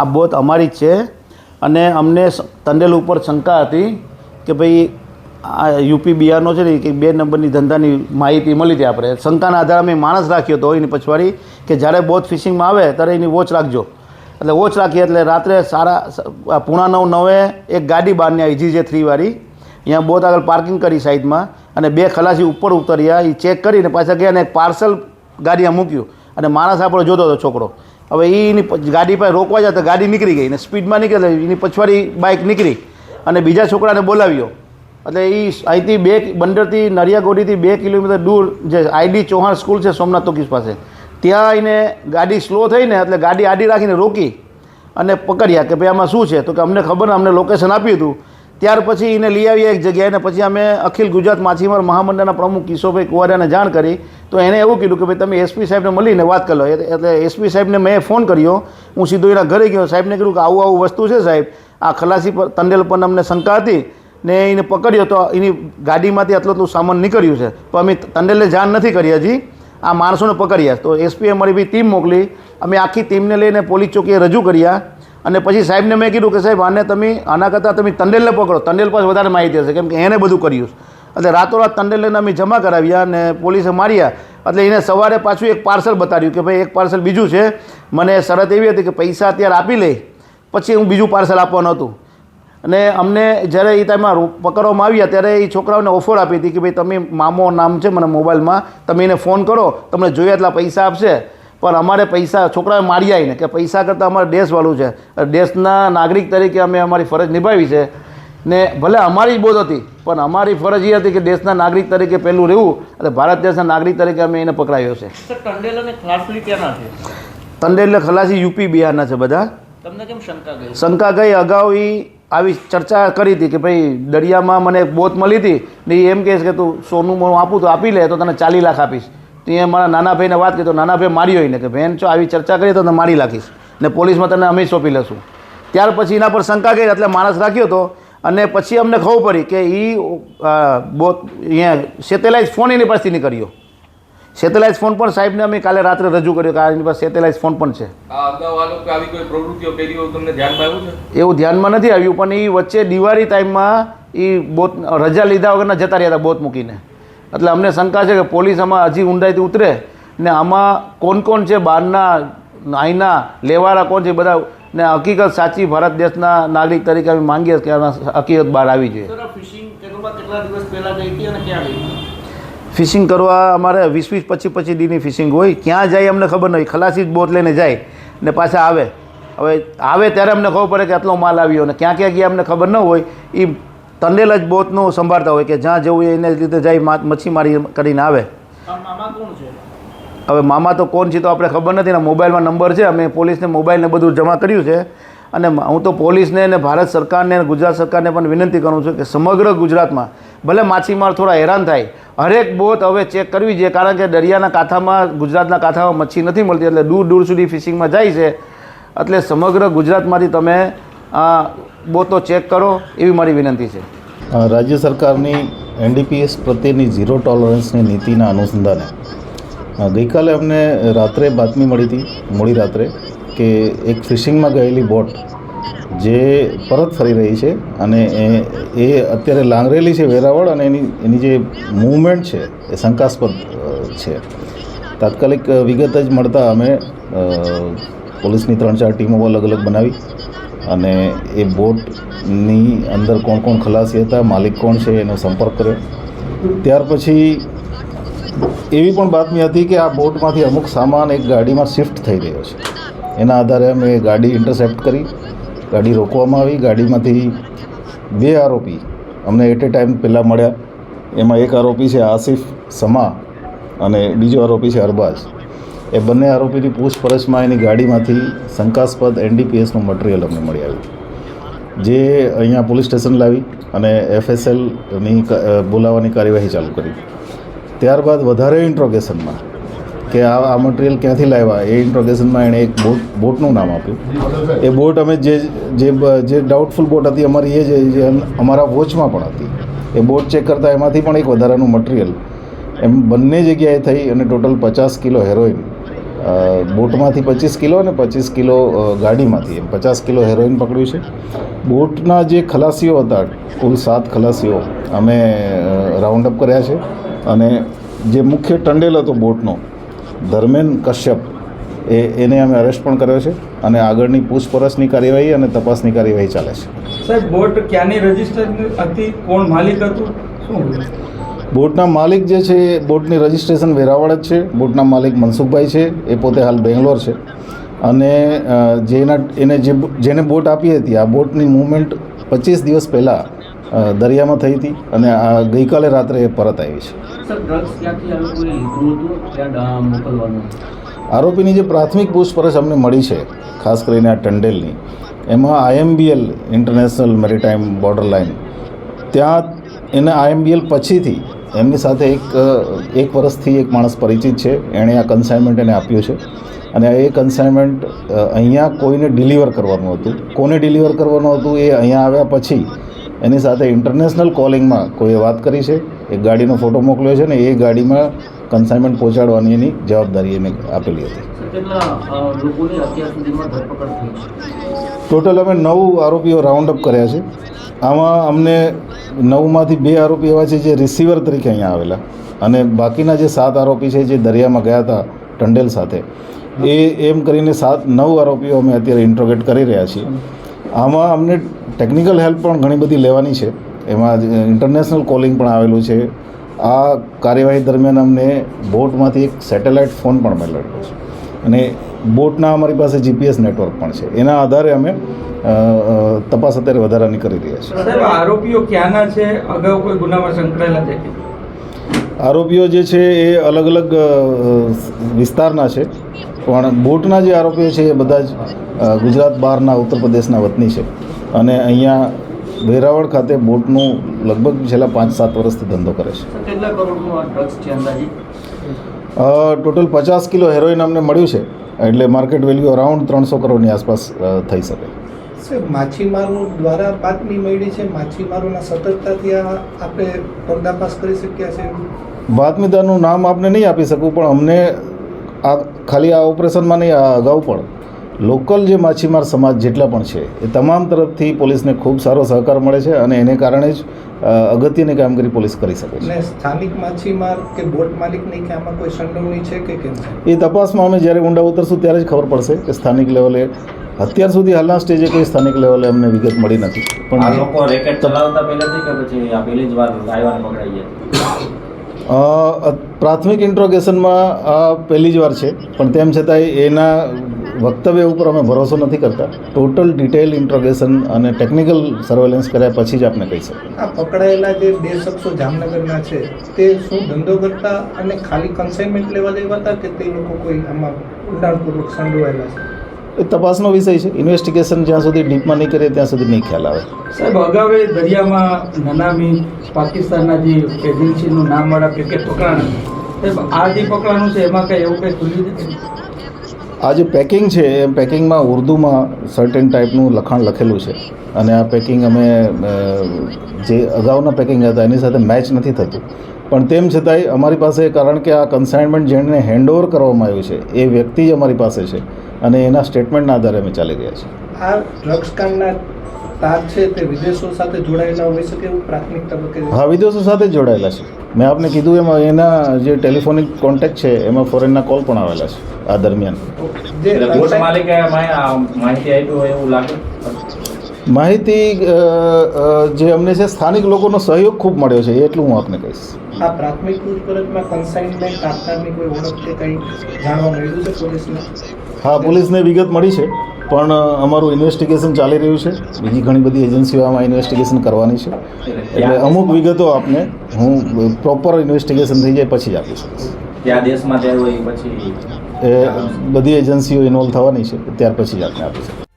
આ બોટ અમારી જ છે. અને અમને તંડેલ ઉપર શંકા હતી કે ભાઈ આ યુપી બિહારનો છે ને, કે બે નંબરની ધંધાની માહિતી મળી હતી આપણે. શંકાના આધારે અમે માણસ રાખ્યો હતો એની પછવાડી કે જ્યારે બોટ ફિશિંગમાં આવે ત્યારે એની વોચ રાખજો. એટલે વોચ રાખી એટલે રાત્રે સારા પૂણા નવ નવે એક ગાડી બહારની આવી જી જે થ્રીવાળી. અહીંયા બોટ આગળ પાર્કિંગ કરી સાઈડમાં અને બે ખલાસી ઉપર ઉતર્યા. એ ચેક કરીને પાછા ગયા અને એક પાર્સલ ગાડીમાં મૂક્યું. અને માણસ આપણો જોતો હતો, છોકરો. હવે એની ગાડી પાસે રોકવા જાય તો ગાડી નીકળી ગઈ અને સ્પીડમાં નીકળે એની પછવાડી બાઇક નીકળી અને બીજા છોકરાને બોલાવ્યો. એટલે એ અહીંથી બે બંદરથી નરિયાગોડીથી બે કિલોમીટર દૂર જે આઈડી ચૌહાણ સ્કૂલ છે સોમનાથ તોકીસ પાસે. ત્યાં એને ગાડી સ્લો થઈને એટલે ગાડી આડી રાખીને રોકી અને પકડ્યા કે ભાઈ આમાં શું છે? તો કે અમને ખબર ને અમને લોકેશન આપ્યું હતું. ત્યાર પછી એને લઈ આવ્યા એક જગ્યાએ પછી અમે અખિલ ગુજરાત માછીમાર મહામંડળના પ્રમુખ કિશોરભાઈ કુવારિયાને જાણ કરી. તો એણે એવું કીધું કે, ભાઈ, તમે એસપી સાહેબને મળીને વાત કરી. એટલે એટલે એસપી સાહેબને મેં ફોન કર્યો. હું સીધો એના ઘરે ગયો. સાહેબને કીધું કે, આવું આવું વસ્તુ છે સાહેબ. આ ખલાસી પર, તંડેલ પર અમને શંકા હતી ને એને પકડ્યો તો એની ગાડીમાંથી આટલું આટલું સામાન નીકળ્યું છે. પણ અમે તંડેલને જાણ નથી કરી હજી. આ માણસોને પકડ્યા. તો એસપીએ અમારી બી ટીમ મોકલી. અમે આખી ટીમને લઈને પોલીસ ચોકીએ રજૂ કર્યા. અને પછી સાહેબને મેં કીધું કે સાહેબ, આને તમે આના કરતાં તમે તંડેલને પકડો. તંડેલ પાસે વધારે માહિતી હશે, કેમ કે એને બધું કર્યું એટલે રાતોરાત તંડેલને અમે જમા કરાવ્યા અને પોલીસે માર્યા. એટલે એને સવારે પાછું એક પાર્સલ બતાવ્યું કે ભાઈ, એક પાર્સલ બીજું છે. મને શરત એવી હતી કે પૈસા અત્યારે આપી લે, પછી હું બીજું પાર્સલ આપવાનું હતું. અને અમને જ્યારે એ ટાઈમમાં પકડવામાં આવ્યા, ત્યારે એ છોકરાઓને ઓફર આપી હતી કે ભાઈ, તમે મામો નામ છે મને મોબાઈલમાં, તમે એને ફોન કરો, તમને જોઈએ એટલા પૈસા આપશે. પણ અમારે પૈસા છોકરાએ મારી આવીને કે પૈસા કરતાં અમારે દેશવાળું છે. દેશના નાગરિક તરીકે અમે અમારી ફરજ નિભાવી છે. ને ભલે અમારી જ બોધ હતી પણ અમારી ફરજ એ હતી કે દેશના નાગરિક તરીકે પહેલું રહેવું અને ભારત દેશના નાગરિક તરીકે અમે એને પકડાયો છે. અને તંડેલ ખલાસી યુપી બિહારના છે બધા. તમને કેમ શંકા ગઈ? શંકા ગઈ અગાઉ એ આવી ચર્ચા કરી હતી કે ભાઈ દરિયામાં મને બોટ મળી હતી ને એમ કહે છે કે તું સોનું મોનું આપું તો આપી લે તો તને ચાલી લાખ આપીશ. તો એ મારા નાના ભાઈને વાત કરી તો નાના ભાઈ માર્યો એને કે બહેન છો આવી ચર્ચા કરી તો તને મારી લાખીશ ને પોલીસમાં તને અમે સોંપી લઈશું ત્યાર પછી એના પર શંકા ગઈ એટલે માણસ રાખ્યો હતો અને પછી અમને ખબર પડી કે એ બહુ અહીંયા સેટેલાઇટ ફોન એની પાસેથી નીકળ્યો. સેટેલાઇટ ફોન પણ સાહેબને અમે કાલે રાત્રે રજૂ કર્યો કે એની પાસે સેટેલાઇટ ફોન પણ કરી છે? એવું ધ્યાનમાં નથી આવ્યું પણ એ વચ્ચે દિવાળી ટાઈમમાં એ બોત રજા લીધા વગરના જતા રહ્યા હતા બોત મૂકીને. એટલે અમને શંકા છે કે પોલીસ આમાં હજી ઊંડાઈથી ઉતરે ને આમાં કોણ કોણ છે બહારના અહીંના લેવાળા કોણ છે બધા ને હકીકત સાચી ભારત દેશના નાગરિક તરીકે અમે માંગીએ કે હકીકત બહાર આવી જોઈએ? ફિશિંગ કરવા અમારે વીસ વીસ પચીસ પચીસ દીની ફિશિંગ હોય. ક્યાં જાય અમને ખબર નહીં. ખલાસી જ બોટ લઈને જાય ને પાછા આવે. હવે આવે ત્યારે અમને ખબર પડે કે આટલો માલ આવ્યો અને ક્યાં ક્યાં ગયા અમને ખબર ન હોય. એ તંડેલ જ બોટનું સંભાળતા હોય કે જ્યાં જવું હોય એને લીધે જાય મચ્છીમારી કરીને આવે. હવે મામા તો કોણ છે તો આપણે ખબર નથી ને મોબાઈલમાં નંબર છે અમે પોલીસને મોબાઈલને બધું જમા કર્યું છે. અને હું તો પોલીસને અને ભારત સરકારને અને ગુજરાત સરકારને પણ વિનંતી કરું છું કે સમગ્ર ગુજરાતમાં ભલે માછીમાર થોડા હેરાન થાય હરેક બોટ હવે ચેક કરવી જોઈએ કારણ કે દરિયાના કાંઠામાં ગુજરાતના કાંઠામાં મચ્છી નથી મળતી એટલે દૂર દૂર સુધી ફિશિંગમાં જાય છે. એટલે સમગ્ર ગુજરાતમાંથી તમે આ બોટો ચેક કરો એવી મારી વિનંતી છે. રાજ્ય સરકારની એનડીપીએસ પ્રત્યેની ઝીરો ટોલરન્સની નીતિના અનુસંધાને ગઈકાલે અમને રાત્રે બાતમી મળી હતી, મોડી રાત્રે, કે એક ફિશિંગમાં ગયેલી બોટ જે પરત ફરી રહી છે અને એ અત્યારે લાંગરેલી છે વેરાવળ અને એની એની જે મૂવમેન્ટ છે એ શંકાસ્પદ છે. તાત્કાલિક વિગત જ મળતા અમે પોલીસની ત્રણ ચાર ટીમો અલગ અલગ બનાવી અને એ બોટની અંદર કોણ કોણ ખલાસી હતા, માલિક કોણ છે એનો સંપર્ક કર્યો. ત્યાર પછી એવી પણ બાતમી હતી કે આ બોટમાંથી અમુક સામાન એક ગાડીમાં શિફ્ટ થઈ રહ્યો છે. એના આધારે અમે ગાડી ઇન્ટરસેપ્ટ કરી, ગાડી રોકવામાં આવી. ગાડીમાંથી બે આરોપી અમને એટ એ ટાઈમ પહેલાં મળ્યા. એમાં એક આરોપી છે આસિફ સમા અને બીજો આરોપી છે અરબાઝ. એ બંને આરોપીની પૂછપરછમાં એની ગાડીમાંથી શંકાસ્પદ એનડીપીએસનું મટીરિયલ અમને મળી આવ્યું. જે અહીંયા પોલીસ સ્ટેશન લાવી અને એફએસએલની બોલાવવાની કાર્યવાહી ચાલુ કરી. ત્યારબાદ વધારે ઇન્ટ્રોગેશનમાં કે આ આ મટીરિયલ ક્યાંથી લાવ્યા, એ ઇન્ટ્રોગેશનમાં એણે એક બોટ, બોટનું નામ આપ્યું. એ બોટ અમે જે જે જે ડાઉટફુલ બોટ હતી અમારી એ જે અમારા વોચમાં પણ હતી. એ બોટ ચેક કરતાં એમાંથી પણ એક વધારાનું મટીરિયલ એમ બંને જગ્યાએ થઈ અને ટોટલ પચાસ કિલો હેરોઇન બોટમાંથી પચીસ કિલો અને પચીસ કિલો ગાડીમાંથી. એમ પચાસ કિલો હેરોઇન પકડ્યું છે. બોટના જે ખલાસીઓ હતા, કુલ સાત ખલાસીઓ, અમે રાઉન્ડ અપ કર્યા છે. અને જે મુખ્ય ટંડેલ હતો બોટનો, ધર્મેન કશ્યપ, એ, એને અમે અરેસ્ટ પણ કર્યો છે અને આગળની પૂછપરછની કાર્યવાહી અને તપાસની કાર્યવાહી ચાલે છે. સાહેબ, બોટ ક્યાંની રજિસ્ટર હતી? કોણ માલિક હતું? શું બોટના માલિક જે છે એ બોટની રજિસ્ટ્રેશન વેરાવળ જ છે. બોટના માલિક મનસુખભાઈ છે એ પોતે હાલ બેંગ્લોર છે. અને જેના એને જે જેને બોટ આપી હતી આ બોટની મૂવમેન્ટ પચીસ દિવસ પહેલાં દરિયામાં થઈ હતી અને આ ગઈકાલે રાત્રે એ પરત આવી છે. આરોપીની જે પ્રાથમિક પૂછપરછ અમને મળી છે ખાસ કરીને આ ટંડેલની એમાં IMBL international maritime border line ત્યાં એના આઈએમબીએલ પછીથી એમની સાથે એક એક વર્ષથી એક માણસ પરિચિત છે. એણે આ કન્સાઇનમેન્ટ એને આપ્યું છે. અને એ કન્સાઇનમેન્ટ અહીંયા કોઈને ડિલિવર કરવાનું હતું. કોને ડિલિવર કરવાનું હતું એ અહીંયા આવ્યા પછી એની સાથે ઇન્ટરનેશનલ કોલિંગમાં કોઈએ વાત કરી છે. એક ગાડીનો ફોટો મોકલ્યો છે ને એ ગાડીમાં કન્સાઇનમેન્ટ પહોંચાડવાની એની જવાબદારી એને આપેલી હતી. ટોટલ અમે નવ આરોપીઓ રાઉન્ડ અપ કર્યા છે. આમાં અમને નવમાંથી બે આરોપી એવા છે જે રિસીવર તરીકે અહીંયા આવેલા. અને બાકીના જે સાત આરોપી છે જે દરિયામાં ગયા હતા ટંડેલ સાથે, એ એમ કરીને સાત, નવ આરોપીઓ અમે અત્યારે ઇન્ટ્રોગેટ કરી રહ્યા છીએ. આમાં અમને ટેકનિકલ હેલ્પ પણ ઘણી બધી લેવાની છે. એમાં ઇન્ટરનેશનલ કોલિંગ પણ આવેલું છે. આ કાર્યવાહી દરમિયાન અમને બોટમાંથી એક સેટેલાઇટ ફોન પણ મળેલો છે. અને બોટના અમારી પાસે જીપીએસ નેટવર્ક પણ છે. એના આધારે અમે તપાસ અત્યારે વધારાની કરી રહ્યા છીએ. સાહેબ આરોપીઓ ક્યાંના છે? અગાઉ કોઈ ગુનામાં સંકળાયેલા છે આરોપીઓ જે છે એ અલગ અલગ વિસ્તારના છે. પણ બોટના જે આરોપીઓ છે એ બધા જ ગુજરાત બહારના ઉત્તર પ્રદેશના વતની છે. અને અહીંયા વેરાવળ ખાતે બોટનું લગભગ છેલ્લા પાંચ સાત વર્ષથી ધંધો કરે છે. કેટલા કરોડનું ડ્રગ્સ છે અંદાજિત? ટોટલ પચાસ કિલો હેરોઇન અમને મળ્યું છે. એટલે માર્કેટ વેલ્યુ અરાઉન્ડ ત્રણસો કરોડની આસપાસ થઈ શકે. માછીમારો દ્વારા બાતમી મળી છે માછીમારોના સતર્કતાથી આપણે પર્દાફાશ કરી શક્યા છે? બાતમીદારનું નામ આપને નહીં આપી શકું પણ અમને આ ખાલી આ ઓપરેશનમાં નહીં આ અગાઉ પણ. લોકલ જે માછીમાર સમાજ જેટલા પણ છે એ તમામ તરફથી પોલીસને ખૂબ સારો સહકાર મળે છે અને એને કારણે જ અગત્યની કામગીરી પોલીસ કરી શકે છે. ને સ્થાનિક માછીમાર કે બોટ માલિકની કે આમાં કોઈ સંડોવણી છે કે કેમ એ તપાસમાં અમે જ્યારે ઊંડા ઉતરશું ત્યારે જ ખબર પડશે કે સ્થાનિક લેવલે અત્યાર સુધી હાલના સ્ટેજે કોઈ સ્થાનિક લેવલે અમને વિગત મળી નથી. આ પણ લોકો રેકેટ ચલાવતા પહેલાથી કે પછી આ પહેલી જ વાર આવ્યા પકડાઈ ગયા પ્રાથમિક ઇન્ટ્રોગેશનમાં આ પહેલી જ વાર છે પણ તેમ છતાંય એના વક્તવ્ય ઉપર અમે ભરોસો નથી કરતા. ટોટલ ડિટેલ ઇન્ટ્રોગેશન અને ટેકનિકલ સર્વેલન્સ કર્યા પછી જ આપણે કહી શકીએ. આ પકડાયેલા જે બે શખ્સો જામનગરના છે તે શું ધંધો કરતા અને ખાલી કન્સાઇનમેન્ટ લેવા દેવા હતા કે તે લોકો કોઈ આમાં ઊંડાણપૂર્વક સંડોવાયેલા છે? એ તપાસનો વિષય છે. ઇન્વેસ્ટિગેશન જ્યાં સુધી ડીપમાં નહીં કરીએ ત્યાં સુધી નહીં ખ્યાલ આવે. સાહેબ અગાઉ દરિયામાં નનામી પાકિસ્તાનના જે એજન્સીનું નામવાળા પેકેટ પકડાણ સાહેબ આ જે પકડાનું છે એમાં કંઈ એવું કંઈ ખુલ્યું આ જે પેકિંગ છે એ પેકિંગમાં ઉર્દુમાં સર્ટેન ટાઈપનું લખાણ લખેલું છે. અને આ પેકિંગ અમે જે અગાઉના પેકિંગ હતા એની સાથે મેચ નથી થતું. પણ તેમ છતાંય અમારી પાસે કારણ કે આ કન્સાઇનમેન્ટ જેણે હેન્ડઓવર કરવામાં આવ્યું છે એ વ્યક્તિ જ અમારી પાસે છે અને એના સ્ટેટમેન્ટના આધારે અમે ચાલી રહ્યા છીએ. આ ડ્રગ્સ કાંડના તાર છે તે વિદેશો સાથે જોડાયેલા હોઈ શકે એવું પ્રાથમિક તબક્કે? હા વિદેશો સાથે જોડાયેલા છે. મેં આપને કીધું એમાં એના જે ટેલિફોનિક કોન્ટેક્ટ છે એમાં ફોરેનના કોલ પણ આવેલા છે આ દરમિયાન. માહિતી એવું લાગે? માહિતી અ, અ, જે અમને છે સ્થાનિક લોકોનો સહયોગ ખૂબ મળ્યો છે એટલું હું આપને કહીશ. આ પ્રાથમિક પૂછપરછમાં કન્સાઇનમેન્ટ આપનારની કોઈ ઓળખ કે કંઈ જાણવા મળ્યું છે પોલીસને? હા પોલીસને વિગત મળી છે. પણ અમારું ઇન્વેસ્ટિગેશન ચાલી રહ્યું છે. બીજી ઘણી બધી એજન્સીઓ આમાં ઇન્વેસ્ટિગેશન કરવાની છે. એટલે અમુક વિગતો આપને હું પ્રોપર ઇન્વેસ્ટિગેશન થઈ જાય પછી જ આપી શકીશ દેશમાં પછી? એ બધી એજન્સીઓ ઇન્વોલ્વ થવાની છે. ત્યાર પછી જ આપને આપી શકીશ